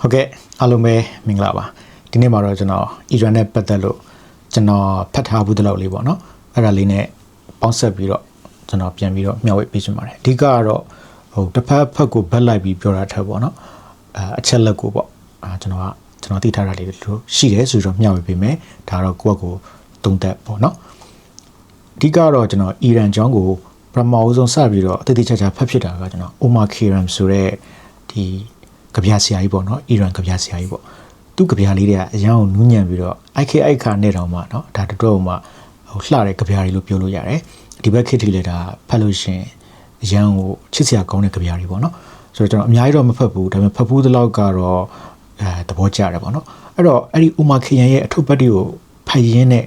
ဟုတ်ကဲ့အားလုံးပဲမင်္ဂလာပါဒီနေ့မှာတော့ကျွန်တော်အီရန်နဲ့ပတ်သက်လို့ကျွန်တော်ဖတ်ထားဘူးတလောက်လေးပေါ့နော်အဲ့ဒါလေးနဲ့ပေါင်းဆက်ပြီးတော့ကျွန်တော်ပြန်ပြီးတော့မျှဝေပေးချင်ပါတယ်အဓိကကတော့ဟိုတစ်ဖက်ဖက်ကိုဘက်လိုက်ပြီးပြောတာထက်ပေါ့နော်အဲအချက်လက်ကိုပေါ့အာကျွန်တော်ကကျွန်တော်သိထားတာလေးလို့ရှိတယ်ဆိုတော့မျှဝေပေးမယ်ဒါတော့ကိုယ့်အကိုသုံးသက်ပေါ့နော်အဓိကတော့ကျွန်တော်အီရန်ကျောင်းကိုပထမအဦးဆုံးစပြီးတော့အတိတ်ချာချာဖတ်ဖြစ်တာကကျွန်တော်အိုမာခေရမ်ဆိုတဲ့ဒီ ကဗျာဆရာကြီးပေါ့နော်အီရန်ကဗျာဆရာကြီးပေါ့သူ့ကဗျာလေးတွေကအရန်ကိုနူးညံ့ပြီးတော့ IK အိုက်ခါနဲ့တောင်မှနော်ဒါတတော်မှဟိုလှတဲ့ကဗျာလေးလို့ပြောလို့ရတယ်ဒီဘက်ခေတ်ထိလည်းဒါဖတ်လို့ရှင်အရန်ကိုချစ်စရာကောင်းတဲ့ကဗျာလေးပေါ့နော်ဆိုတော့ကျွန်တော်အများကြီးတော့မဖတ်ဘူးဒါပေမဲ့ဖတ်ဘူးသလောက်ကတော့အဲသဘောကျတယ်ပေါ့နော်အဲ့တော့အဲ့ဒီဥမာခရန်ရဲ့အထုပ်ပတ်တွေကိုဖတ်ရင်းနဲ့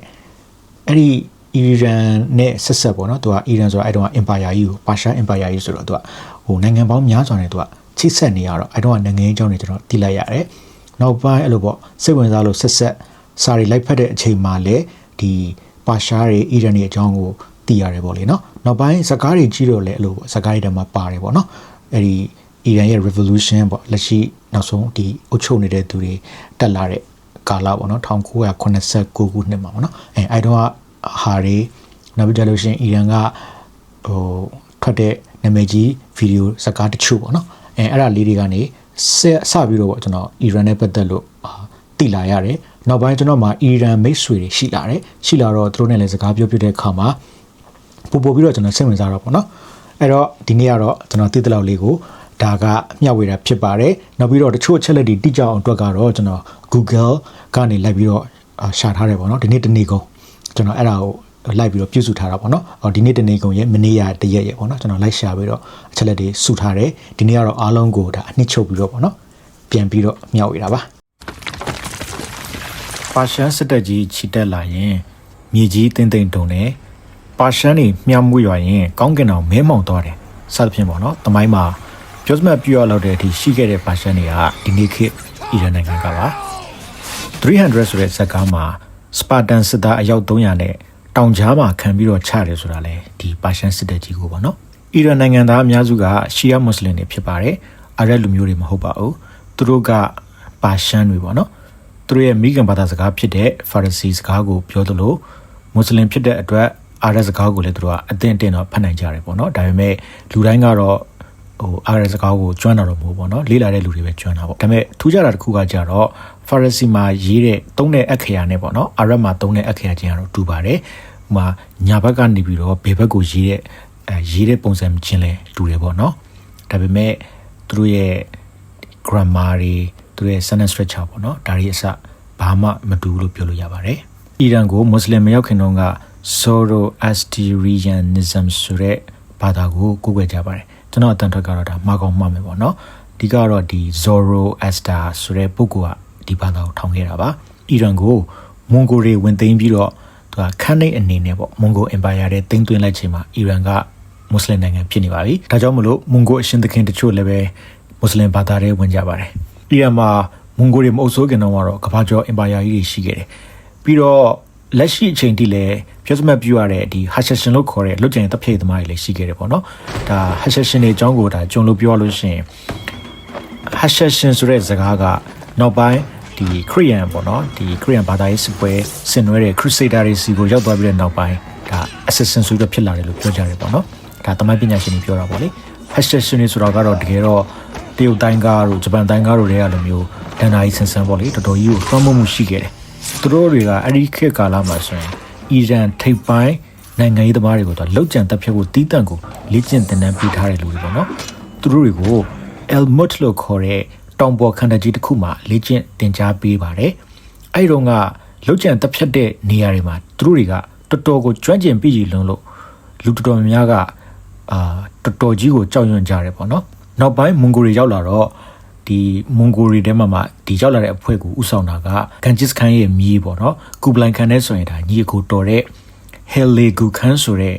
အဲ့ဒီအီရန်နဲ့ဆက်ဆက်ပေါ့နော်သူကအီရန်ဆိုတာအဲ့တုန်းက empire ကြီးကိုပါရှား empire ကြီးဆိုတော့သူကဟိုနိုင်ငံပေါင်းများစွာနဲ့သူက ချိတ်ဆက်နေရတော့အဲ့တော့နိုင်ငံရေးအကြောင်းတွေကျွန်တော်သိလိုက်ရတယ်နောက်ပိုင်းအဲ့လိုပေါ့စိတ်ဝင်စားလို့ဆက်ဆက်စာရီလိုက်ဖက်တဲ့အချိန်မှာလည်းဒီပါရှားတွေအီရန်တွေအကြောင်းကိုသိရတယ်ပေါ့လေနော်နောက်ပိုင်းစကားတွေကြီးတော့လည်းအဲ့လိုပေါ့စကားတွေတည်းမှာပါတယ်ပေါ့နော်အဲ့ဒီအီရန်ရဲ့ revolution ပေါ့လက်ရှိနောက်ဆုံးဒီအုပ်ချုပ်နေတဲ့သူတွေတက်လာတဲ့ကာလပေါ့နော်1989ခုနှစ်မှာပေါ့နော်အဲအဲ့တော့ဟာတွေနောက်ပြီးကြလို့ရှိရင်အီရန်ကဟိုထွက်တဲ့နာမည်ကြီးဗီဒီယိုစကားတချို့ပေါ့နော် အဲအဲ့ဒါလေးတွေကနေဆက်စပြီးတော့ပေါ့ကျွန်တော်အီရန်နဲ့ပတ်သက်လို့အာသိလာရတယ်နောက်ပိုင်းကျွန်တော်မှာအီရန်မိတ်ဆွေတွေရှိလာတယ်ရှိလာတော့သူတို့နဲ့လည်းစကားပြောပြတဲ့အခါမှာပို့ပို့ပြီးတော့ကျွန်တော်စိတ်ဝင်စားတော့ပေါ့နော်အဲ့တော့ဒီနေ့ကတော့ကျွန်တော်သိတဲ့လောက်လေးကိုဒါကမျှဝေတာဖြစ်ပါတယ်နောက်ပြီးတော့တချို့အချက်လက်တွေတိကျအောင်အတွက်ကတော့ကျွန်တော် Google ကနေလိုက်ပြီးတော့အာရှာထားတယ်ပေါ့နော်ဒီနေ့တနေ့ကုန်ကျွန်တော်အဲ့ဒါကို လိုက်ပြီးတော့ပြုစုထားတာပေါ့နော်အော်ဒီနေ့တနေ့ကုန်ရဲ့မနေ့ရတရက်ရဲ့ပေါ့နော်ကျွန်တော်လိုက်ရှာပြီးတော့အချက်လက်တွေစုထားတယ်ဒီနေ့ကတော့အားလုံးကိုဒါအနှစ်ချုပ်ပြီးတော့ပေါ့နော်ပြန်ပြီးတော့မျှဝေတာပါပါရှန်စစ်တပ်ကြီးခြိတက်လာရင်မြေကြီးတင်းတင်းတုံနေပါရှန်နေမြှမ်းမှုရွာရင်ကောင်းကင်တော်မဲမောင်သွားတယ်စသဖြင့်ပေါ့နော်တမိုင်းမှာပြောစမတ်ပြရလောက်တဲ့အထိရှိခဲ့တဲ့ပါရှန်တွေကဒီနေ့ခေတ်အီရန်နိုင်ငံကပါ300ဆိုတဲ့ဇက်ကားမှာစပါတန်စစ်သားအယောက်300နဲ့ တောင်ကြားမှာခံပြီးတော့ချတယ်ဆိုတာလေဒီပါရှန်စစ်တပ်ကြီးကိုပေါ့နော်အီရန်နိုင်ငံသားအများစုကရှီယာမွတ်စလင်တွေဖြစ်ပါတယ်အာရက်လူမျိုးတွေမဟုတ်ပါဘူးသူတို့ကပါရှန်တွေပေါ့နော်သူတို့ရဲ့မိခင်ဘာသာစကားဖြစ်တဲ့ဖာရစီစကားကိုပြောသလိုမွတ်စလင်ဖြစ်တဲ့အတွက်အာရက်စကားကိုလည်းသူတို့ကအသင့်အင့်တော့ဖတ်နိုင်ကြတယ်ပေါ့နော်ဒါပေမဲ့လူတိုင်းကတော့ဟိုအာရက်စကားကိုကျွမ်းတာတော့မဟုတ်ပေါ့နော်လေးလာတဲ့လူတွေပဲကျွမ်းတာပေါ့ဒါပေမဲ့ထူးခြားတာတစ်ခုကကြတော့ Pharisee မှာရေးတဲ့သုံးတဲ့အခရာနဲ့ပေါ့နော်အာရတ်မှာသုံးတဲ့အခရာချင်းကတော့တူပါတယ်ဟိုမှာညာဘက်ကနေပြီးတော့ဘေဘက်ကိုရေးတဲ့အဲရေးတဲ့ပုံစံချင်းလဲတူတယ်ပေါ့နော်ဒါပေမဲ့သူတို့ရဲ့ grammar တွေသူတို့ရဲ့ sentence structure ပေါ့နော်ဒါတွေအစဘာမှမတူဘူးလို့ပြောလို့ရပါတယ်အီရန်ကိုမွတ်စလင်မရောက်ခင်တုန်းက Zoroastrianism ဆိုတဲ့ဘာသာကိုကိုးကွယ်ကြပါတယ်ကျွန်တော်အတန်ထွက်ကတော့ဒါမှားကောင်းမှားမယ်ပေါ့နော်ဒီကတော့ဒီ Zoroaster ဆိုတဲ့ပုဂ္ဂိုလ်က ဒီဘာသာကိုထောင်ခဲ့တာပါအီရန်ကိုမွန်ဂိုတွေဝင်သိမ်းပြီးတော့သူကခန်းနေအနေနဲ့ပေါ့မွန်ဂိုအင်ပါယာတဲ့တင်းသွင်းလိုက်ချိန်မှာအီရန်ကမွတ်စလင်နိုင်ငံဖြစ်နေပါပြီဒါကြောင့်မလို့မွန်ဂိုအရှင်သခင်တချို့လည်းပဲမွတ်စလင်ဘာသာတွေဝင်ကြပါတယ်အီရန်မှာမွန်ဂိုတွေမအုပ်စိုးခင်တော့ကတော့ကမ္ဘာကျော်အင်ပါယာကြီးတွေရှိခဲ့တယ်ပြီးတော့လက်ရှိအချိန်ထိလည်းပြောစမတ်ပြရတဲ့ဒီဟာရှရှင်လို့ခေါ်တဲ့လွတ်ကျန်တပ်ဖြည့်သမားတွေလည်းရှိခဲ့တယ်ပေါ့နော်ဒါဟာရှရှင်တွေအကြောင်းကိုဒါကြုံလို့ပြောလို့ရှိရင်ဟာရှရှင်ဆိုတဲ့စကားကနောက်ပိုင်း ဒီခရီးယန်ပေါ့နော်ဒီခရီးယန်ဘာသာရေးစစ်ပွဲဆင်နွှဲတဲ့ Crusader တွေစီကိုရောက်သွားပြီးတဲ့နောက်ပိုင်းဒါ assassin ဆိုပြီးတော့ဖြစ်လာတယ်လို့ပြောကြတယ်ပေါ့နော်ဒါတမိုင်းပညာရှင်တွေပြောတာပေါ့လေ hashtag တွေဆိုတာကတော့တကယ်တော့တရုတ်တိုင်းကားတို့ဂျပန်တိုင်းကားတို့တွေကလိုမျိုးဒန်နာကြီးဆန်ဆန်ပေါ့လေတော်တော်ကြီးကိုတွန်းမှုမှုရှိခဲ့တယ်သူတို့တွေကအဲ့ဒီခေတ်ကာလမှာဆိုရင်အီရန်ထိပ်ပိုင်းနိုင်ငံရေးသမားတွေကိုတော့လောက်ကျန်တပ်ဖြတ်ဖို့တီးတန့်ကိုလေ့ကျင့်သင်တန်းပေးထားတဲ့လူတွေပေါ့နော်သူတို့တွေကို Elmut လို့ခေါ်တဲ့ တောင်ပေါ်ခန္ဓာကြီးတစ်ခုမှာလေ့ကျင့်သင်ကြားပေးပါတယ်။အဲဒီတော့ကလောက်ကျန်တက်ဖြတ်တဲ့နေရာတွေမှာသူတို့တွေကတော်တော်ကိုကျွမ်းကျင်ပြီးလုံးလို့လူတော်တော်များများကအာတော်တော်ကြီးကိုကြောက်ရွံ့ကြတယ်ပေါ့နော်။နောက်ပိုင်းမွန်ဂိုတွေရောက်လာတော့ဒီမွန်ဂိုတွေထဲမှာမှဒီရောက်လာတဲ့အဖွဲ့ကိုဥဆောင်တာကကန်ဂျစ်ခန်ရဲ့မြေးပေါ့နော်။ကူဘလန်ခန်နဲ့ဆိုရင်ဒါညီအကိုတော်တဲ့ဟယ်လေဂူခန်းဆိုတဲ့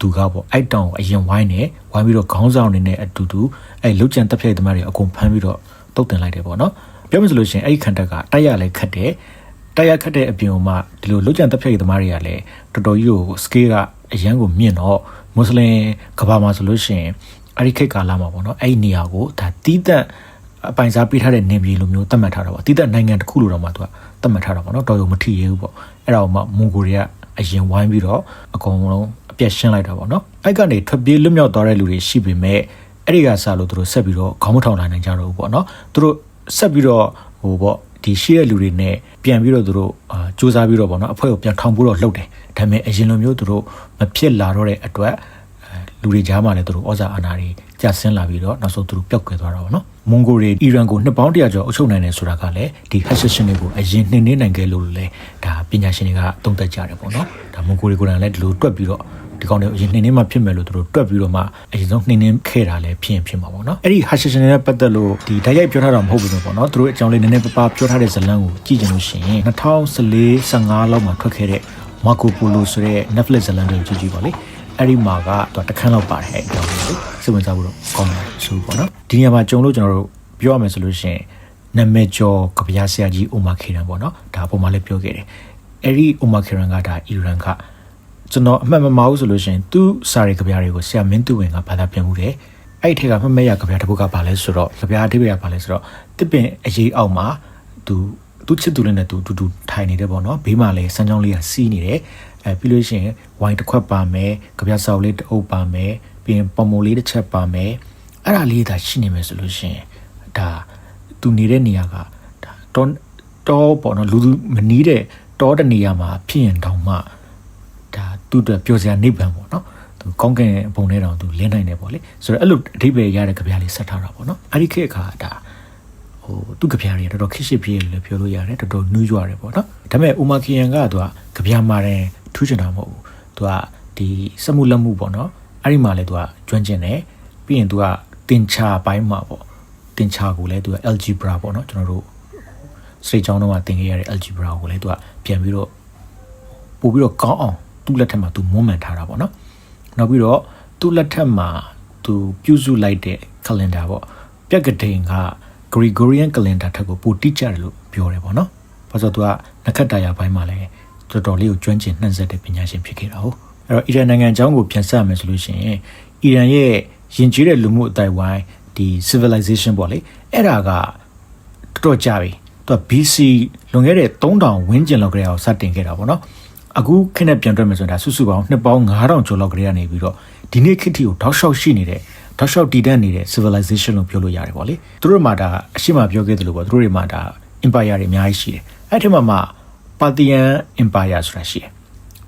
သူကပေါ့အိုက်တောင်အရင်ဝိုင်းနေဝိုင်းပြီးတော့ခေါင်းဆောင်နေတဲ့အတူတူအဲလုတ်ကြံတက်ဖြိုက်သမားတွေအကုန်ဖမ်းပြီးတော့ တုတ်တင်လိုက်တယ်ပေါ့နော်ပြောမှဆိုလို့ရှိရင်အဲ့ဒီခန္ဓာကတိုက်ရလဲခတ်တယ်တိုက်ရခတ်တဲ့အပြင်မှာဒီလိုလုတ်ကြံတက်ဖြိုက်သမားတွေကလည်းတော်တော်ကြီးကို scale ကအရန်ကိုမြင့်တော့မွတ်စလင်ကဘာမှာဆိုလို့ရှိရင်အဲ့ဒီခေတ်ကာလမှာပေါ့နော်အဲ့ဒီနေရာကိုဒါတီးသက်အပိုင်စားပေးထားတဲ့နေပြည်လိုမျိုးသတ်မှတ်ထားတာပေါ့တိတက်နိုင်ငံတစ်ခုလိုတော့မှသူကသတ်မှတ်ထားတာပေါ့နော်တော်ရုံမထီရဘူးပေါ့အဲ့ဒါကိုမှမွန်ဂိုရီးယားအရင်ဝိုင်းပြီးတော့အကုန်လုံးအပြတ်ရှင်းလိုက်တာပေါ့နော်အဲ့ကနေထွက်ပြေးလွတ်မြောက်သွားတဲ့လူတွေရှိပေမဲ့ အဲ့ဒီကစလို့သူတို့ဆက်ပြီးတော့ခေါင်းမထောင်နိုင်ကြတော့ဘူးပေါ့နော်သူတို့ဆက်ပြီးတော့ဟိုပေါ့ဒီရှိတဲ့လူတွေနဲ့ပြန်ပြီးတော့သူတို့အာစူးစမ်းပြီးတော့ပေါ့နော်အဖွဲ့ကိုပြန်ထောင်ဖို့တော့လှုပ်တယ်ဒါပေမဲ့အရင်လိုမျိုးသူတို့မဖြစ်လာတော့တဲ့အတွက်အဲလူတွေကြားမှာလည်းသူတို့ဩဇာအာဏာတွေကျဆင်းလာပြီးတော့နောက်ဆုံးသူတို့ပျောက်ကွယ်သွားတာပေါ့နော်မွန်ဂိုတွေအီရန်ကိုနှစ်ပေါင်းတရာကျော်အုပ်ချုပ်နိုင်တယ်ဆိုတာကလည်းဒီဟက်ရှရှင်တွေကိုအရင်နှိမ့်နေနိုင်ခဲ့လို့လည်းဒါပညာရှင်တွေကသုံးသပ်ကြတယ်ပေါ့နော်ဒါမွန်ဂိုတွေကိုယ်တိုင်လည်းဒီလိုတွက်ပြီးတော့ ဒီကောင်တွေအရင်နှိမ့်နေမှဖြစ်မယ်လို့သူတို့တွက်ပြီးတော့မှအရင်ဆုံးနှိမ့်နေခဲ့တာလည်းဖြစ်ရင်ဖြစ်မှာပေါ့နော်အဲ့ဒီဟာရှရှင်တွေနဲ့ပတ်သက်လို့ဒီဓာတ်ရိုက်ပြောထားတာမဟုတ်ဘူးပေါ့နော်သူတို့အကြောင်းလေးနည်းနည်းပပပြောထားတဲ့ဇာတ်လမ်းကိုကြည့်ကြလို့ရှိရင်2014 15လောက်မှာထွက်ခဲ့တဲ့ Marco Polo ဆိုတဲ့ Netflix ဇာတ်လမ်းတွေကိုကြည့်ကြည့်ပါလေအဲ့ဒီမှာကသူတခန်းလောက်ပါတယ်အဲ့အကြောင်းလေးကိုစိတ်ဝင်စားဖို့တော့ကောင်းတယ်ဆိုပေါ့နော်ဒီနေရာမှာကြုံလို့ကျွန်တော်တို့ပြောရမယ်ဆိုလို့ရှိရင်နာမည်ကျော်ကဗျာဆရာကြီးအိုမာခေရန်ပေါ့နော်ဒါပုံမှန်လေးပြောခဲ့တယ်အဲ့ဒီအိုမာခေရန်ကဒါအီရန်က ကျွန်တော်အမှတ်မမဟုတ်ဆိုလို့ရှိရင်သူ့စာရီကဗျာတွေကိုဆရာမင်းသူဝင်ကဘာသာပြန်မှုတယ်အဲ့ဒီထက်ကမှတ်မဲ့ရကဗျာတစ်ခုကဘာလဲဆိုတော့ကဗျာအဓိပ္ပာယ်ကဘာလဲဆိုတော့တစ်ပင်အရေးအောက်မှာသူသူချစ်သူလေးနဲ့သူတူတူထိုင်နေတယ်ပေါ့နော်ဘေးမှာလည်းစမ်းချောင်းလေးကစီးနေတယ်အဲပြီးလို့ရှိရင်ဝိုင်းတစ်ခွက်ပါမယ်ကြပြဆောက်လေးတစ်အုပ်ပါမယ်ပြီးရင်ပုံမလေးတစ်ချက်ပါမယ်အဲ့ဒါလေးဒါရှိနေမယ်ဆိုလို့ရှိရင်ဒါသူနေတဲ့နေရာကဒါတော့တော့ပေါ့နော်လူသူမနီးတဲ့တောတဲ့နေရာမှာဖြစ်ရင်တောင်မှဒါ သူ့အတွက်ပျော်စရာနိဗ္ဗာန်ပေါ့နော်သူကောင်းကင်ဘုံထဲတောင်သူလင်းနိုင်တယ်ပေါ့လေဆိုတော့အဲ့လိုအဓိပ္ပာယ်ရတဲ့ကြပြလေးဆက်ထားတာပေါ့နော်အဲ့ဒီခေတ်ကဒါဟိုသူ့ကြပြားတွေတော်တော်ခစ်ရှစ်ပြေးလို့ပြောလို့ရတယ်တော်တော်နူးကြွတယ်ပေါ့နော်ဒါပေမဲ့ဥမာခီယန်ကသူကကြပြားမာတယ်ထူးချင်တာမဟုတ်ဘူးသူကဒီစက်မှုလက်မှုပေါ့နော်အဲ့ဒီမှာလည်းသူကကျွမ်းကျင်တယ်ပြီးရင်သူကတင်ချာပိုင်းမှာပေါ့တင်ချာကိုလည်းသူက algebra ပေါ့နော်ကျွန်တော်တို့စိတ်ကြောင်းတော့သင်ခဲ့ရတဲ့ algebra ကိုလည်းသူကပြန်ပြီးတော့ပို့ပြီးတော့ကောင်းအောင် သူ့လက်ထက်မှာသူမွမ်းမံထားတာပေါ့နော်နောက်ပြီးတော့သူ့လက်ထက်မှာသူပြုစုလိုက်တဲ့ calendar ပေါ့ပြက်ကတိန်က Gregorian calendar ထက်ကိုပိုတိကျတယ်လို့ပြောတယ်ပေါ့နော်။ဘာလို့သူကနက္ခတ္တရာပိုင်းမှာလည်းတော်တော်လေးကိုကျွမ်းကျင်နှံ့ဆက်တဲ့ပညာရှင်ဖြစ်ခဲ့တာဟုတ်။အဲ့တော့အီရန်နိုင်ငံအကြောင်းကိုပြန်ဆက်မယ်ဆိုလို့ရှိရင်အီရန်ရဲ့ယဉ်ကျေးတဲ့လူမှုအတိုင်းဝိုင်းဒီ civilization ပေါ့လေအဲ့ဒါကတော်တော်ကြာပြီ။သူက BC လွန်ခဲ့တဲ့3000ဝန်းကျင်လောက်ကလေးအောင်စတင်ခဲ့တာပေါ့နော်။ အခုခေတ်နဲ့ပြန်တွက်မယ်ဆိုရင်ဒါစုစုပေါင်းနှစ်ပေါင်း9000ကျော်လောက်ကလေးကနေပြီးတော့ဒီနေ့ခေတ်တီကိုတောက်လျှောက်ရှိနေတဲ့တောက်လျှောက်တည်တတ်နေတဲ့ civilization လို့ပြောလို့ရတယ်ပေါ့လေသူတို့မှာဒါအရှိမပြောခဲ့သလိုပေါ့သူတို့တွေမှာဒါ empire တွေအများကြီးရှိတယ်အဲ့ဒီမှာမှ Parthian empire ဆိုတာရှိတယ်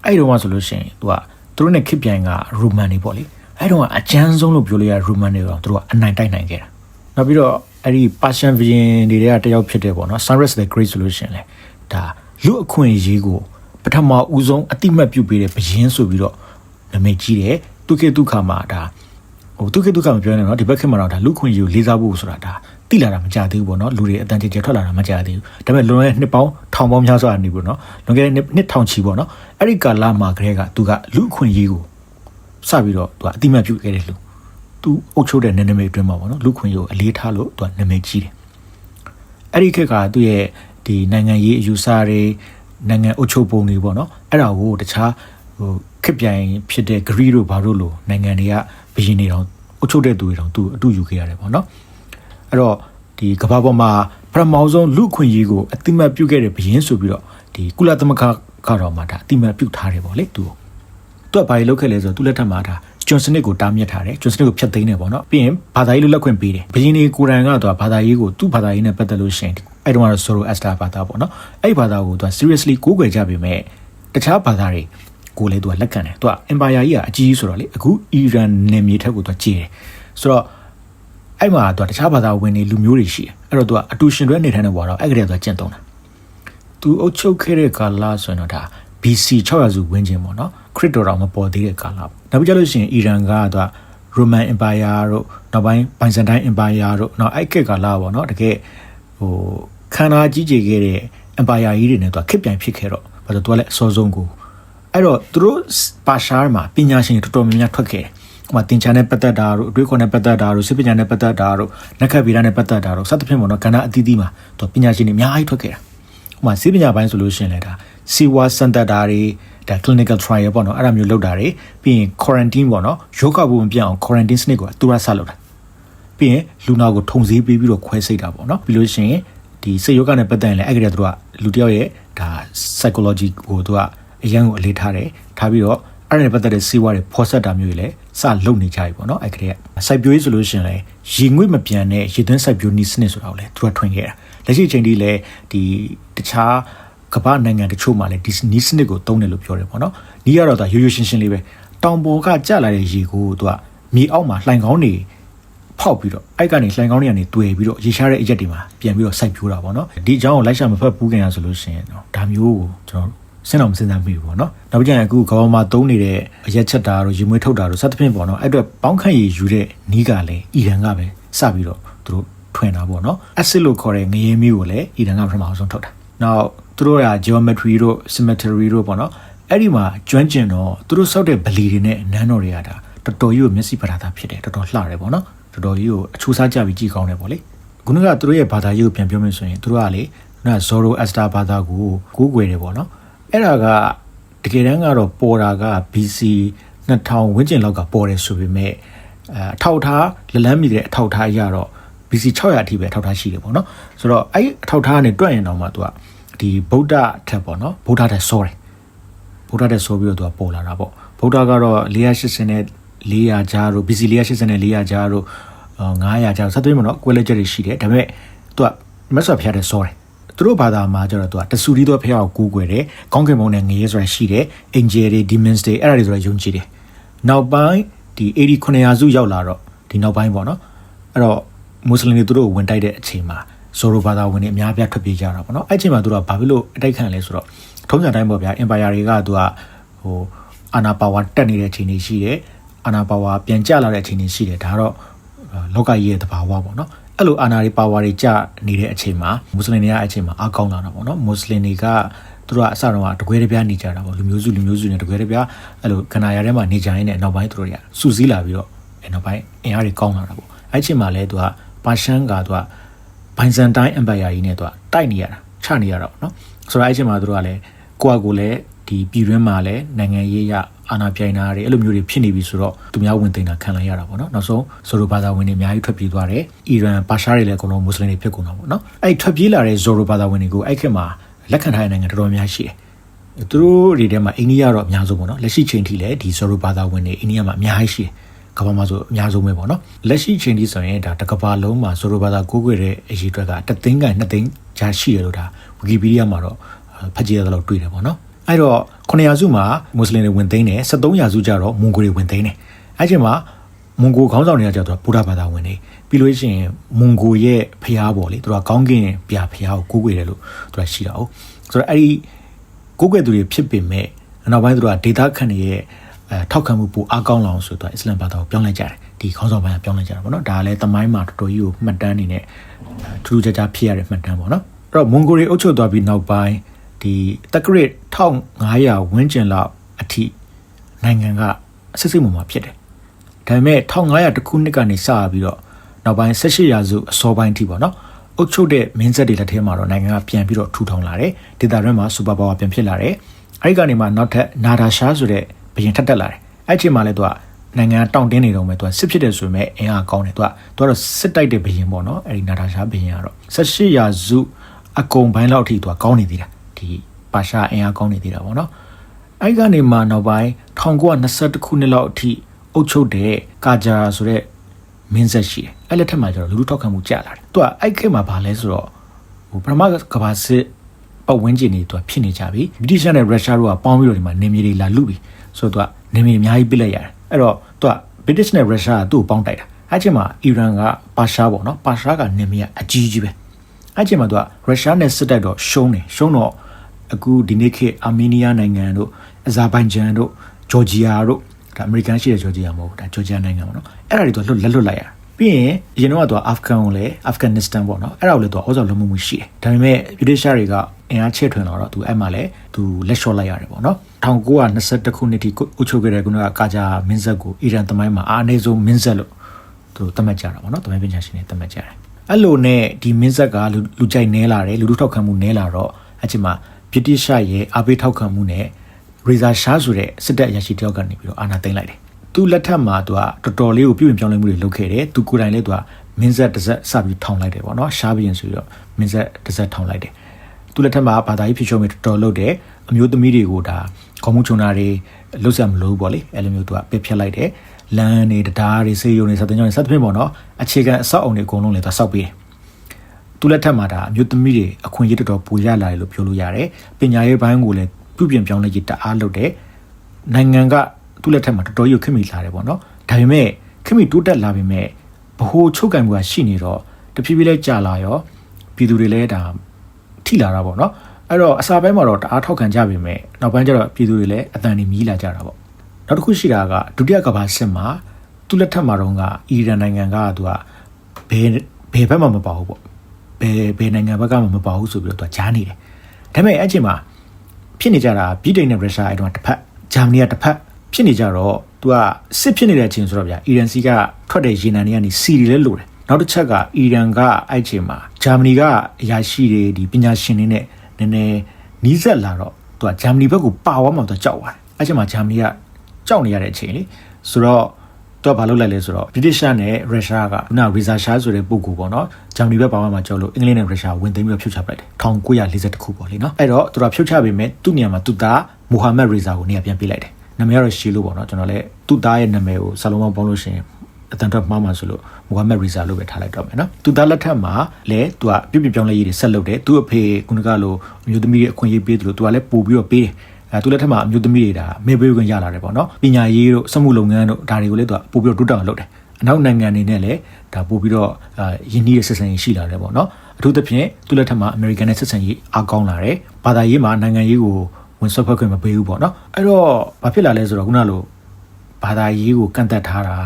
အဲ့ဒီတော့မှဆိုလို့ရှိရင်သူကသူတို့နဲ့ခေတ်ပြိုင်က Roman တွေပေါ့လေအဲ့တော့အကျန်းဆုံးလို့ပြောလို့ရ Roman တွေတော့သူတို့ကအနိုင်တိုက်နိုင်ခဲ့တာနောက်ပြီးတော့အဲ့ဒီ Persian ဘုရင်တွေကတယောက်ဖြစ်တယ်ပေါ့နော် Cyrus the Great ဆိုလို့ရှိရင်လေဒါလူအခွင့်အရေးကိုပ ထမဦးဆုံးအတိမတ်ပြုပေးတဲ့ဘုရင်ဆိုပြီးတော့နာမည်ကြီးတယ်သူခေတ်ဒုက္ခမှာဒါဟိုသူခေတ်ဒုက္ခမပြောနေတော့ဒီဘက်ခေတ်မှာတော့ဒါလူခွင့်ရေးကိုလေးစားဖို့ဆိုတာဒါတိလာတာမကြသေးဘူးပေါ့နော်လူတွေအတန်ကြေကြေထွက်လာတာမကြသေးဘူးဒါပေမဲ့လွန်ခဲ့တဲ့နှစ်ပေါင်းထောင်ပေါင်းများစွာနေပေါ့နော်လွန်ခဲ့တဲ့နှစ်နှစ်ထောင်ချီပေါ့နော်အဲ့ဒီကာလမှာကလေးကသူကလူခွင့်ရေးကိုစပြီးတော့သူကအတိမတ်ပြုခဲ့တယ်လို့သူအုပ်ချုပ်တဲ့နာမည်အတွင်းမှာပေါ့နော်လူခွင့်ရေးကိုအလေးထားလို့သူကနာမည်ကြီးတယ်အဲ့ဒီခေတ်ကသူ့ရဲ့ဒီနိုင်ငံရေးအယူဆတွေ နိုင်ငံအုပ်ချုပ်ပုံတွေပေါ့နော်အဲ့ဒါကိုတခြားဟိုခက်ပြိုင်ဖြစ်တဲ့ဂရီတို့ဘာတို့လိုနိုင်ငံတွေကဘယင်းနေတော့အုပ်ချုပ်တဲ့သူတွေတော့သူအတူယူခဲ့ရတယ်ပေါ့နော်အဲ့တော့ဒီကမ္ဘာပေါ်မှာပထမဆုံးလူခွင့်ရေးကိုအတိမတ်ပြုခဲ့တဲ့ဘယင်းဆိုပြီးတော့ဒီကုလသမဂ္ဂကတော့မှဒါအတိမတ်ပြုထားတယ်ပေါ့လေသူသူကဘာလို့လုပ်ခဲ့လဲဆိုတော့သူလက်ထက်မှာဒါကျွန်းစနစ်ကိုတားမြစ်ထားတယ်ကျွန်းစနစ်ကိုဖျက်သိမ်းတယ်ပေါ့နော်ပြီးရင်ဘာသာရေးလိုလက်ခွင့်ပေးတယ်ဘယင်းတွေကိုရန်ကတော့ဘာသာရေးကိုသူ့ဘာသာရေးနဲ့ပတ်သက်လို့ရှိရင် အဲ့တုန်းကတော့ Zoro Astar ဘာသာပေါ့နော်အဲ့ဒီဘာသာကိုသူက seriously ကိုးကွယ်ကြပေမဲ့တခြားဘာသာတွေကိုလည်းသူကလက်ခံတယ်သူက empire ကြီးကအကြီးကြီးဆိုတော့လေအခု Iran နယ်မြေထက်ကိုသူကကြီးတယ်ဆိုတော့အဲ့မှာသူကတခြားဘာသာဝင်တွေလူမျိုးတွေရှိတယ်အဲ့တော့သူကအတူရှင်တွဲနေထိုင်တဲ့ဘွာတော့အဲ့ကလေးကသူကကျင့်သုံးတာသူအုပ်ချုပ်ခဲ့တဲ့ကာလဆိုရင်တော့ဒါ BC 600စုဝန်းကျင်ပေါ့နော်ခရစ်တော်တော်မပေါ်သေးတဲ့ကာလပေါ့နောက်ပြီးကြလို့ရှိရင် Iran ကသူက Roman Empire တို့နောက်ပိုင်း Byzantine Empire တို့နောက်အဲ့ကကာလပေါ့နော်တကယ်ဟို ခန္ဓာကြီးကြီးခဲ့တဲ့ Empire ကြီးတွေနဲ့သူကခစ်ပြိုင်ဖြစ်ခဲ့တော့ဘာလို့သူကလည်းအစောဆုံးကိုအဲ့တော့သူတို့ပါရှားမှာပညာရှင်တော်တော်များများထွက်ခဲ့တယ်ဟိုမှာတင်ချာနဲ့ပတ်သက်တာတို့အတွေးခေါ်နဲ့ပတ်သက်တာတို့စစ်ပညာနဲ့ပတ်သက်တာတို့နက္ခဗီဒနဲ့ပတ်သက်တာတို့စသဖြင့်ပေါ့နော်ကဏ္ဍအသီးသီးမှာသူပညာရှင်တွေအများကြီးထွက်ခဲ့တာဟိုမှာစစ်ပညာပိုင်းဆိုလို့ရှိရင်လည်းဒါစီဝါစန်တတာတွေဒါ clinical trial ပေါ့နော်အဲ့ဒါမျိုးလုပ်တာတွေပြီးရင် quarantine ပေါ့နော်ယောဂဘုံမပြတ်အောင် quarantine စနစ်ကိုသူရဆလုပ်တာပြီးရင်လူနာကိုထုံစည်းပေးပြီးတော့ခွဲစိတ်တာပေါ့နော်ပြီးလို့ရှိရင် ဒီစိတ်ယောဂနဲ့ပတ်သက်ရင်လည်းအဲ့ကတည်းကသူကလူတစ်ယောက်ရဲ့ဒါ psychology ကိုသူကအရန်ကိုအလေးထားတယ်ထားပြီးတော့အဲ့ဒါနဲ့ပတ်သက်တဲ့စေဝါတွေဖော်ဆက်တာမျိုးတွေလည်းစလုပ်နေကြပြီပေါ့နော်အဲ့ကတည်းကစိုက်ပျိုးရေးဆိုလို့ရှိရင်လည်းရေငွေ့မပြန်တဲ့ရေသွင်းစိုက်ပျိုးနည်းစနစ်ဆိုတာကိုလည်းသူကထွင်ခဲ့တာလက်ရှိအချိန်ထိလည်းဒီတခြားကမ္ဘာနိုင်ငံတချို့မှာလည်းဒီနီးစနစ်ကိုသုံးတယ်လို့ပြောတယ်ပေါ့နော်နီးရတော့ဒါရိုးရိုးရှင်းရှင်းလေးပဲတောင်ပေါ်ကကျလာတဲ့ရေကိုသူကမြေအောက်မှာလှိုင်ကောင်းနေ ဖောက်ပြီးတော့အဲ့ကနေလှိုင်ကောင်းတွေကနေတွေ့ပြီးတော့ရေရှားတဲ့အရက်တွေမှာပြန်ပြီးတော့စိုက်ပြိုးတာပေါ့နော်ဒီအကြောင်းကိုလိုက်ရှာမဖက်ပူးခင်ရဆိုလို့ရှိရင်တော့ဒါမျိုးကိုကျွန်တော်စဉ်းတော်မစဉ်းစားမိဘူးပေါ့နော်နောက်ပြန်အခုကမ္ဘာမှာသုံးနေတဲ့အရက်ချက်တာတို့ရေမွေးထုတ်တာတို့စသဖြင့်ပေါ့နော်အဲ့အတွက်ပေါင်းခန့်ရည်ယူတဲ့နီးကလည်းအီရန်ကပဲစပြီးတော့သူတို့ထွင်တာပေါ့နော် acid လို့ခေါ်တဲ့ငရေမီးကိုလည်းအီရန်ကပထမဆုံးထုတ်တာနောက်သူတို့က geometry တို့ symmetry တို့ပေါ့နော်အဲ့ဒီမှာကျွမ်းကျင်တော့သူတို့စောက်တဲ့ဗလီတွေနဲ့နန်းတော်တွေကဒါတော်တော်ကြီးကိုမျက်စိပတာတာဖြစ်တယ်တော်တော်လှတယ်ပေါ့နော် တော်တော်ကြီးကိုအချိုးစားကြပြီးကြည့်ကောင်းတယ်ပေါ့လေခုနကသူတို့ရဲ့ဘာသာရေးကိုပြန်ပြောမယ်ဆိုရင်သူတို့ကလေခုနက Zoroaster ဘာသာကိုကိုးကွယ်တယ်ပေါ့နော်အဲ့ဒါကတကယ်တမ်းကတော့ပေါ်တာက BC 2000ဝန်းကျင်လောက်ကပေါ်တယ်ဆိုပေမဲ့အဲအထောက်ထားလလန်းမိတဲ့အထောက်ထားရတော့ BC 600အထိပဲအထောက်ထားရှိတယ်ပေါ့နော်ဆိုတော့အဲ့အထောက်ထားကနေတွက်ရင်တော့မှသူကဒီဗုဒ္ဓထက်ပေါ့နော်ဗုဒ္ဓထက်စောတယ်ဗုဒ္ဓတက်ဆိုပြီးတော့သူကပေါ်လာတာပေါ့ဗုဒ္ဓကတော့480နဲ့ 400ကြားတို့ BC 480နဲ့400ကြားတို့900ကြားတို့ဆက်သွင်းမနော်ကွဲလက်ချက်တွေရှိတယ်ဒါပေမဲ့သူကမတ်ဆွတ်ဖျားတဲ့စောတယ်သူတို့ဘာသာမှာကျတော့သူကတဆူရီတော့ဖျားကိုကူးကွယ်တယ်ကောင်းကင်ဘုံနဲ့ငရဲဆိုတာရှိတယ် angel တွေ demons တွေအဲ့ဒါတွေဆိုတာယုံကြည်တယ်နောက်ပိုင်းဒီ80 900စုရောက်လာတော့ဒီနောက်ပိုင်းပေါ့နော်အဲ့တော့မွတ်စလင်တွေသူတို့ဝင်တိုက်တဲ့အချိန်မှာဇိုရိုဘာသာဝင်တွေအများပြားထွက်ပြေးကြတာပေါ့နော်အဲ့ချိန်မှာသူတို့ကဘာဖြစ်လို့အတိုက်ခံလဲဆိုတော့ထုံးစံတိုင်းပေါ့ဗျာ empire တွေကသူကဟိုအာနာပါဝါတက်နေတဲ့အချိန်တွေရှိတယ် အာနာပါဝါပြန်ကျလာတဲ့အချိန်တွေရှိတယ်ဒါတော့လောကကြီးရဲ့သဘာဝပေါ့နော်အဲ့လိုအာနာတွေပါဝါတွေကျနေတဲ့အချိန်မှာမွတ်စလင်တွေကအချိန်မှာအားကောင်းလာတာပေါ့နော်မွတ်စလင်တွေကသူတို့ကအစတော့တကွဲတပြားနေကြတာပေါ့လူမျိုးစုလူမျိုးစုနဲ့တကွဲတပြားအဲ့လိုခန္ဓာရထဲမှာနေကြရင်းနဲ့နောက်ပိုင်းသူတို့တွေကစူးစီးလာပြီးတော့အဲ့နောက်ပိုင်းအင်အားတွေကောင်းလာတာပေါ့အဲ့ချိန်မှာလဲသူကပါရှန်ကသူကဘိုင်ဇန်တိုင်းအမ်ပါယာကြီးနဲ့သူကတိုက်နေရတာချနေရတာပေါ့နော်ဆိုတော့အဲ့ချိန်မှာသူတို့ကလည်းကိုယ့်အကိုလည်းဒီပြည်တွင်းမှာလည်းနိုင်ငံရေးရ အာဏာပြိုင်တာတွေအဲ့လိုမျိုးတွေဖြစ်နေပြီဆိုတော့သူများဝင်သိမ်းတာခံလိုက်ရတာပေါ့နော်နောက်ဆုံးဇိုရိုဘာသာဝင်တွေအများကြီးထွက်ပြေးသွားတယ်အီရန်ပါရှားတွေလည်းအကုန်လုံးမွတ်စလင်တွေဖြစ်ကုန်တာပေါ့နော်အဲ့ထွက်ပြေးလာတဲ့ဇိုရိုဘာသာဝင်တွေကိုအဲ့ခေတ်မှာလက်ခံထားတဲ့နိုင်ငံတော်တော်များရှိတယ်သူတို့တွေထဲမှာအိန္ဒိယတော့အများဆုံးပေါ့နော်လက်ရှိချိန်ထိလည်းဒီဇိုရိုဘာသာဝင်တွေအိန္ဒိယမှာအများကြီးရှိတယ်ကမ္ဘာမှာဆိုအများဆုံးပဲပေါ့နော်လက်ရှိချိန်ထိဆိုရင်ဒါတကဘာလုံးမှာဇိုရိုဘာသာကိုးကွယ်တဲ့အရေးအတွက်ကတသိန်းက2သိန်းကြားရှိတယ်လို့ဒါဝီကီပီးဒီးယားမှာတော့ဖတ်ကြည့်ရတဲ့လောက်တွေ့တယ်ပေါ့နော် အဲ့တော့9ရာစုမှာမွတ်စလင်တွေဝင်သိမ်းတယ်73ရာစုကျတော့မွန်ဂိုတွေဝင်သိမ်းတယ်အဲ့ချိန်မှာမွန်ဂိုခေါင်းဆောင်တွေကကျတော့ဗုဒ္ဓဘာသာဝင်တွေပြီးလို့ရှိရင်မွန်ဂိုရဲ့ဖျားပေါ့လေသူကကောင်းကင်ပြဖျားကိုကိုးကွယ်တယ်လို့သူကရှိတာ哦ဆိုတော့အဲ့ဒီကိုးကွယ်သူတွေဖြစ်ပေမဲ့နောက်ပိုင်းသူကဒေတာခန့်ရဲ့အဲထောက်ခံမှုပိုအားကောင်းလောင်ဆိုတော့အစ္စလမ်ဘာသာကိုပြောင်းလိုက်ကြတယ်ဒီခေါင်းဆောင်ပိုင်းကပြောင်းလိုက်ကြတာပေါ့နော်ဒါကလည်းတမိုင်းမှာတော်တော်ကြီးကိုမှတ်တမ်းနေနဲ့ထူးထူးခြားခြားဖြစ်ရတဲ့မှတ်တမ်းပေါ့နော်အဲ့တော့မွန်ဂိုတွေအုပ်ချုပ်သွားပြီးနောက်ပိုင်း ဒီတက်ကရစ်1500ဝန်းကျင်လောက်အထိနိုင်ငံကအစစ်စစ်မှမှာဖြစ်တယ်။ဒါပေမဲ့1500တခုနှစ်ကနေစပြီးတော့နောက်ပိုင်း18ရာစုအစောပိုင်းထိပေါ့နော်။အုပ်ချုပ်တဲ့မင်းဆက်တွေလက်ထဲမှာတော့နိုင်ငံကပြန်ပြီးတော့ထူထောင်လာတယ်။ဒေသတွင်းမှာစူပါပါဝါပြန်ဖြစ်လာတယ်။အဲဒီကနေမှနောက်ထပ်နာဒါရှားဆိုတဲ့ဘရင်ထပ်တက်လာတယ်။အဲ့ချိန်မှာလည်းသူကနိုင်ငံတောင့်တင်းနေတော့မယ်သူကစစ်ဖြစ်တယ်ဆိုပေမဲ့အင်အားကောင်းတယ်သူကသူကတော့စစ်တိုက်တဲ့ဘရင်ပေါ့နော်အဲဒီနာဒါရှားဘရင်ကတော့18ရာစုအကုန်ပိုင်းလောက်အထိသူကကောင်းနေသေးတာ ဒီပါရှာအင်အားကောင်းနေသေးတာပေါ့နော်အဲ့ကနေမှနောက်ပိုင်း1921ခုနှစ်လောက်အထိအုပ်ချုပ်တဲ့ကာဂျာဆိုတဲ့မင်းဆက်ရှိတယ်အဲ့လက်ထက်မှာကျတော့လူလူထောက်ခံမှုကျလာတယ်သူကအဲ့ခေတ်မှာဗာလဲဆိုတော့ဟိုပထမကဘာစစ်ပတ်ဝန်းကျင်တွေသူကဖြစ်နေကြပြီဗြိတိရှနဲ့ရုရှားတို့ကပေါင်းပြီးတော့ဒီမှာနေမြေတွေလာလူပြီဆိုတော့သူကနေမြေအများကြီးပြစ်လိုက်ရတယ်အဲ့တော့သူကဗြိတိရှနဲ့ရုရှားကသူ့ကိုပေါင်းတိုက်တာအဲ့ချိန်မှာအီရန်ကပါရှားပေါ့နော်ပါရှားကနေမြေကအကြီးကြီးပဲအဲ့ချိန်မှာသူကရုရှားနဲ့စစ်တိုက်တော့ရှုံးတယ်ရှုံးတော့ အခုဒီနေ့ခေတ်အာမေးနီးယားနိုင်ငံတို့အဇာဘိုင်ဂျန်တို့ဂျော်ဂျီယာတို့ဒါအမေရိကန်ရှိတဲ့ဂျော်ဂျီယာမဟုတ်ဘူးဒါဂျော်ဂျီယာနိုင်ငံပေါ့နော်အဲ့ဒါတွေတော့လွတ်လက်လွတ်လိုက်ရပြီးရင်အရင်တော့ကသူအာဖဂန်ကိုလည်းအာဖဂန်နစ္စတန်ပေါ့နော်အဲ့ဒါကိုလည်းသူဩဇာလွှမ်းမိုးမှုရှိတယ်ဒါပေမဲ့ဗြိတိရှားတွေကအင်အားချဲ့ထွင်လာတော့သူအဲ့မှာလည်းသူလက်လျှော့လိုက်ရတယ်ပေါ့နော်1921ခုနှစ်ထိအုပ်ချုပ်ခဲ့တဲ့ကုနကကာဂျာမင်းဆက်ကိုအီရန်သမိုင်းမှာအားအနည်းဆုံးမင်းဆက်လို့သူသတ်မှတ်ကြတာပေါ့နော်သမိုင်းပညာရှင်တွေသတ်မှတ်ကြတယ်အဲ့လိုနဲ့ဒီမင်းဆက်ကလူကြိုက်နဲလာတယ်လူလူထောက်ခံမှုနဲလာတော့အဲ့ချိန်မှာ ဗြိတိရှရဲ့အားပေးထောက်ခံမှုနဲ့ရေဇာရှားဆိုတဲ့စစ်တပ်အရာရှိတယောက်ကနေပြီးတော့အာဏာသိမ်းလိုက်တယ်။သူလက်ထက်မှာသူကတော်တော်လေးကိုပြုပြင်ပြောင်းလဲမှုတွေလုပ်ခဲ့တယ်။သူကိုယ်တိုင်လည်းသူကမင်းဆက်တစ်ဆက်စပြီးထောင်လိုက်တယ်ပေါ့နော်ရှားဘရင်ဆိုပြီးတော့မင်းဆက်တစ်ဆက်ထောင်လိုက်တယ်သူလက်ထက်မှာဘာသာရေးဖြစ်ချုံမျိုးတော်တော်လုပ်တယ်အမျိုးသမီးတွေကိုဒါခေါင်းမှုချုံတာတွေလှုပ်ဆက်မလို့ပေါ့လေအဲ့လိုမျိုးသူကပစ်ဖြတ်လိုက်တယ်လမ်းတွေတရားတွေစေယုံတွေစသဖြင့်စသဖြင့်ပေါ့နော်အခြေခံအဆောက်အုံတွေအကုန်လုံးလည်းသူဆောက်ပေးတယ် သူလက်ထက်မှာဒါအမျိုးသမီးတွေအခွင့်အရေးတော်တော်ပိုရလာတယ်လို့ပြောလို့ရတယ်ပညာရေးဘိုင်းကိုလည်းပြုပြင်ပြောင်းလဲရေးတအားလုပ်တယ်နိုင်ငံကသူ့လက်ထက်မှာတော်တော်ကြီးခင်မိလာတယ်ပေါ့နော်ဒါပေမဲ့ခင်မိတိုးတက်လာပေမဲ့ဘ ਹੁ ချုပ်ကံမှုကရှိနေတော့တဖြည်းဖြည်းလေးကြာလာရောပြည်သူတွေလည်းဒါထိလာတာပေါ့နော်အဲ့တော့အစာပိုင်းမှာတော့တအားထောက်ခံကြပေမဲ့နောက်ပိုင်းကျတော့ပြည်သူတွေလည်းအတန်နေမြည်လာကြတာပေါ့နောက်တစ်ခုရှိတာကဒုတိယကမ္ဘာစစ်မှာသူ့လက်ထက်မှာတော့ကအီရန်နိုင်ငံကသူကဘယ်ဘယ်ဘက်မှမပါဘူးပေါ့ ဘယ်ဘယ်နိုင်ငံဘက်ကမှမပါဘူးဆိုပြီးတော့သူကကြားနေတယ်ဒါပေမဲ့အဲ့ချိန်မှာဖြစ်နေကြတာဗြိတိန်နဲ့ရုရှားအဲ့တော့တစ်ဖက်ဂျာမနီကတစ်ဖက်ဖြစ်နေကြတော့သူကစစ်ဖြစ်နေတဲ့အချိန်ဆိုတော့ဗျာအီရန်စီကထွက်တဲ့ရေနံတွေကနေစီတွေလည်းလိုတယ်နောက်တစ်ချက်ကအီရန်ကအဲ့ချိန်မှာဂျာမနီကအရာရှိတွေဒီပညာရှင်တွေနဲ့နည်းနည်းနီးစပ်လာတော့သူကဂျာမနီဘက်ကိုပါသွားမှသူကြောက်သွားတယ်အဲ့ချိန်မှာဂျာမနီကကြောက်နေရတဲ့အချိန်လေဆိုတော့ သူကဘာလုပ်လိုက်လဲဆိုတော့ဗြိတိရှနဲ့ရုရှားကခုနရီဇာရှားဆိုတဲ့ပုဂ္ဂိုလ်ပေါ့နော်ဂျာမနီဘက်ပါသွားမှကြောက်လို့အင်္ဂလိပ်နဲ့ရုရှားဝင်သိမ်းပြီးတော့ဖြုတ်ချပလိုက်တယ်1940ခုပေါ့လေနော်အဲ့တော့သူကဖြုတ်ချပေမဲ့သူ့နေရာမှာသူသားမိုဟာမက်ရီဇာကိုနေရာပြန်ပေးလိုက်တယ်နာမည်ကတော့ရှီလို့ပေါ့နော်ကျွန်တော်လည်းသူ့သားရဲ့နာမည်ကိုစာလုံးပေါင်းပေါင်းလို့ရှိရင်အတန်တော့မှားမှဆိုလို့မိုဟာမက်ရီဇာလို့ပဲထားလိုက်တော့မယ်နော်သူသားလက်ထက်မှာလည်းသူကပြုတ်ပြပြောင်းလဲရေးတွေဆက်လုပ်တယ်သူ့အဖေကုနကလိုအမျိုးသမီးရဲ့အခွင့်အရေးပေးတယ်လို့သူကလည်းပို့ပြီးတော့ပေးတယ် အဲသူလက်ထက်မှာအမျိုးသမီးတွေဒါမေပေးခွင့်ရလာတယ်ပေါ့နော်ပညာရေးတို့စက်မှုလုပ်ငန်းတို့ဒါတွေကိုလည်းသူကပို့ပြီးတော့တိုးတက်အောင်လုပ်တယ်အနောက်နိုင်ငံတွေနဲ့လည်းဒါပို့ပြီးတော့အာယင်းနှီးရဲ့ဆက်ဆံရေးရှိလာတယ်ပေါ့နော်အထူးသဖြင့်သူလက်ထက်မှာအမေရိကန်နဲ့ဆက်ဆံရေးအားကောင်းလာတယ်ဘာသာရေးမှာနိုင်ငံရေးကိုဝင်ဆွတ်ဖက်ခွင့်မပေးဘူးပေါ့နော်အဲ့တော့ဘာဖြစ်လာလဲဆိုတော့ခုနလိုဘာသာရေးကိုကန့်သက်ထားတာ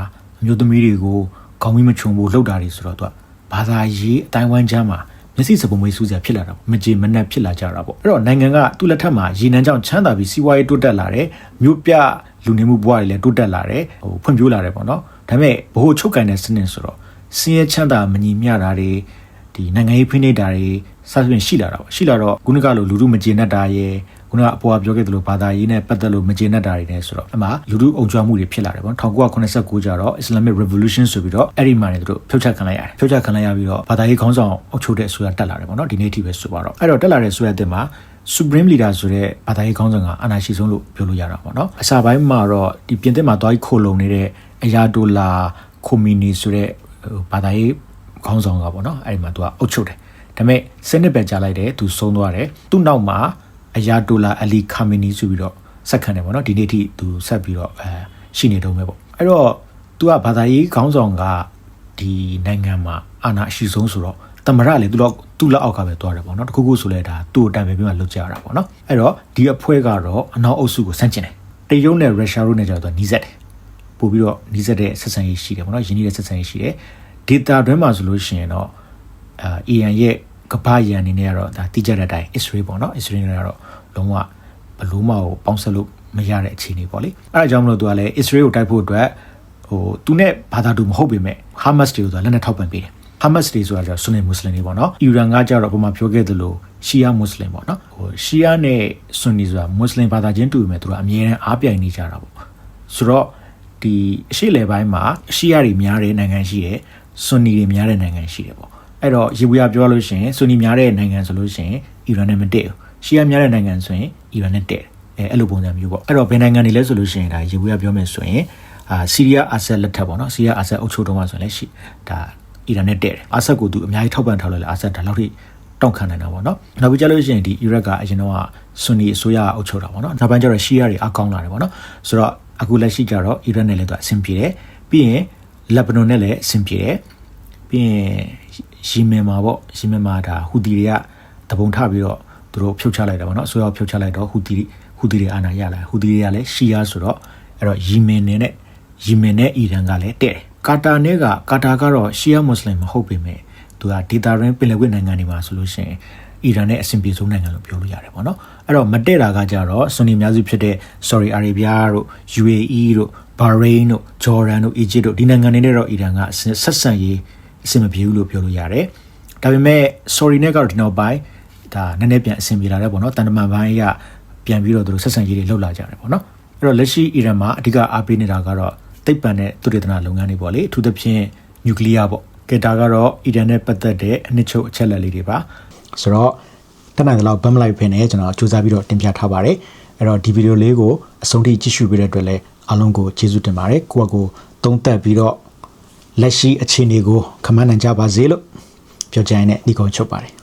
အမျိုးသမီးတွေကိုခေါင်းမီးမချုံဖို့လှုပ်တာတွေဆိုတော့သူကဘာသာရေးအတိုင်းဝိုင်းချမ်းမှာ မျက်စိစပုံမွေးစူးစရာဖြစ်လာတာပေါ့မကြေမနက်ဖြစ်လာကြတာပေါ့အဲ့တော့နိုင်ငံကသူ့လက်ထက်မှာရေနံကြောင့်ချမ်းသာပြီးစီးပွားရေးတိုးတက်လာတယ်မြို့ပြလူနေမှုဘဝတွေလည်းတိုးတက်လာတယ်ဟိုဖွံ့ဖြိုးလာတယ်ပေါ့နော်ဒါပေမဲ့ဘ ਹੁ ချုပ်ကန်တဲ့စနစ်ဆိုတော့စင်းရဲချမ်းသာမညီမျှတာတွေဒီနိုင်ငံရေးဖိနှိပ်တာတွေစသဖြင့်ရှိလာတာပေါ့ရှိလာတော့ခုနကလိုလူလူမကျေနပ်တာရဲ့ ခုနကအပေါ်ကပြောခဲ့သလိုဘာသာရေးနဲ့ပတ်သက်လို့မကျေနပ်တာတွေနဲ့ဆိုတော့အမှလူလူအုံကြွမှုတွေဖြစ်လာတယ်ပေါ့1989ကျတော့ Islamic Revolution ဆိုပြီးတော့အဲ့ဒီမှာနေသူတို့ဖြုတ်ချက်ခံလိုက်ရတယ်ဖြုတ်ချက်ခံလိုက်ရပြီးတော့ဘာသာရေးခေါင်းဆောင်အုပ်ချုပ်တဲ့အစိုးရတက်လာတယ်ပေါ့နော်ဒီနေ့အထိပဲဆိုပါတော့အဲ့တော့တက်လာတဲ့ဆိုရတဲ့မှာ Supreme Leader ဆိုတဲ့ဘာသာရေးခေါင်းဆောင်ကအနာရှိဆုံးလို့ပြောလို့ရတာပေါ့နော်အစာပိုင်းမှာတော့ဒီပြင်သစ်မှာတွားခိုလုံနေတဲ့အယာဒိုလာခိုမီနီဆိုတဲ့ဘာသာရေးခေါင်းဆောင်ကပေါ့နော်အဲ့ဒီမှာသူကအုပ်ချုပ်တယ်ဒါပေမဲ့စနစ်ပဲကြားလိုက်တယ်သူဆုံးသွားတယ်သူ့နောက်မှာ အယာဒိုလာအလီခါမီနီဆိုပြီးတော့ဆက်ခံတယ်ပေါ့နော်ဒီနေ့ထိသူဆက်ပြီးတော့အဲရှိနေတော့မယ်ပေါ့အဲ့တော့သူကဘာသာရေးခေါင်းဆောင်ကဒီနိုင်ငံမှာအာဏာအရှိဆုံးဆိုတော့တမရလေသူတော့သူ့လက်အောက်ကပဲသွားတယ်ပေါ့နော်တခုခုဆိုလဲဒါသူ့အတန်ပဲပြမှလွတ်ကြရတာပေါ့နော်အဲ့တော့ဒီအဖွဲ့ကတော့အနောက်အုပ်စုကိုဆန့်ကျင်တယ်တရုတ်နဲ့ရုရှားတို့နဲ့ကျတော့နီးစပ်တယ်ပို့ပြီးတော့နီးစပ်တဲ့ဆက်ဆံရေးရှိတယ်ပေါ့နော်ယင်းနေတဲ့ဆက်ဆံရေးရှိတယ်ဒေတာတွင်းမှာဆိုလို့ရှိရင်တော့အာ AN ရဲ့ ကပ္ပယံအနေနဲ့ကတော့ဒါတိကျတဲ့အတိုင်း Israel ပေါ့နော် Israel နဲ့ကတော့လုံးဝဘလို့မကိုပေါင်းဆက်လို့မရတဲ့အခြေအနေပေါ့လေအဲဒါကြောင့်မလို့သူကလည်း Israel ကိုတိုက်ဖို့အတွက်ဟိုသူနဲ့ဘာသာတူမဟုတ်ပေမဲ့ Hamas တွေကိုသူကလက်နက်ထောက်ပံ့ပေးတယ် Hamas တွေဆိုတာကျတော့ Sunni Muslim တွေပေါ့နော်အီရန်ကကျတော့ပုံမှန်ပြောခဲ့သလို Shia Muslim ပေါ့နော်ဟို Shia နဲ့ Sunni ဆိုတာ Muslim ဘာသာချင်းတူပေမဲ့သူတို့အမြဲတမ်းအားပြိုင်နေကြတာပေါ့ဆိုတော့ဒီအရှိလေပိုင်းမှာ Shia တွေများတဲ့နိုင်ငံရှိတယ် Sunni တွေများတဲ့နိုင်ငံရှိတယ်ပေါ့ အဲ့တော့ရေဘူးရပြောလို့ရှိရင် Sunni များတဲ့နိုင်ငံဆိုလို့ရှိရင်အီရန်နဲ့မတည့်ဘူးရှီယာများတဲ့နိုင်ငံဆိုရင်အီရန်နဲ့တဲ့အဲအဲ့လိုပုံစံမျိုးပေါ့အဲ့တော့ဘယ်နိုင်ငံတွေလဲဆိုလို့ရှိရင်ဒါရေဘူးရပြောမယ်ဆိုရင်အာဆီးရီးယားအာဆက်လက်ထက်ပေါ့နော်ဆီးရီးယားအာဆက်အုပ်ချုပ်တော့မှဆိုရင်လည်းရှိဒါအီရန်နဲ့တဲ့တယ်အာဆက်ကိုသူအများကြီးထောက်ပံ့ထားလို့လေအာဆက်ဒါလောက်ထိတောင့်ခံနိုင်တာပေါ့နော်နောက်ပြီးကြလို့ရှိရင်ဒီအီရတ်ကအရင်တော့ဆွန်နီအစိုးရအုပ်ချုပ်တာပေါ့နော်နောက်ပိုင်းကျတော့ရှီယာတွေအကောင်းလာတယ်ပေါ့နော်ဆိုတော့အခုလက်ရှိကျတော့အီရတ်နဲ့လည်းသူအဆင်ပြေတယ်ပြီးရင်လက်ဘနွန်နဲ့လည်းအဆင်ပြေတယ်ပြီးရင် ယီမင်မှာပေါ့ယီမင်မှာဒါဟူဒီတွေကတပုံထပြီးတော့သူတို့ဖြုတ်ချလိုက်တာပေါ့နော်အစိုးရဖြုတ်ချလိုက်တော့ဟူဒီဟူဒီတွေအာဏာရလာဟူဒီတွေကလည်းရှီယာဆိုတော့အဲ့တော့ယီမင်နဲ့ယီမင်နဲ့အီရန်ကလည်းတဲ့ကာတာနဲ့ကကာတာကတော့ရှီယာမွတ်စလင်မဟုတ်ပေမဲ့သူကဒေတာရင်းပင်လယ်ကွေ့နိုင်ငံတွေမှာဆိုလို့ရှိရင်အီရန်နဲ့အဆင်ပြေဆုံးနိုင်ငံလို့ပြောလို့ရတယ်ပေါ့နော်အဲ့တော့မတည့်တာကကြတော့ဆွန်နီအများစုဖြစ်တဲ့ Saudi Arabia တို့ UAE တို့ Bahrain တို့ Jordan တို့ Egypt တို့ဒီနိုင်ငံတွေနဲ့တော့အီရန်ကဆက်ဆံရေး အဆင်မပြေဘူးလို့ပြောလို့ရတယ်ဒါပေမဲ့ sorry နဲ့ကတော့ဒီနောက်ပိုင်းဒါနည်းနည်းပြန်အဆင်ပြေလာတယ်ပေါ့နော်တန်တမာပိုင်းကပြန်ပြီးတော့သူတို့ဆက်ဆံရေးတွေလှုပ်လာကြတယ်ပေါ့နော်အဲ့တော့လက်ရှိအီရန်မှာအဓိကအားပေးနေတာကတော့သိပ္ပံနဲ့သုတေသနလုပ်ငန်းတွေပေါ့လေအထူးသဖြင့်နျူကလ িয়ার ပေါ့ကေတာကတော့အီရန်နဲ့ပတ်သက်တဲ့အနှစ်ချုပ်အချက်လက်လေးတွေပါဆိုတော့တက်နိုင်သလောက်ဗမ်းမလိုက်ဖင်နဲ့ကျွန်တော်စူးစမ်းပြီးတော့တင်ပြထားပါတယ်အဲ့တော့ဒီဗီဒီယိုလေးကိုအဆုံးထိကြည့်ရှုပေးတဲ့အတွက်လည်းအားလုံးကိုကျေးဇူးတင်ပါတယ်ကိုယ့်အကူသုံးသက်ပြီးတော့ လက်ရှိအခြေအနေကိုခမန်းနိုင်ကြပါစေလို့ပြောကြရင်လည်းဒီကောင်ချုပ်ပါတယ်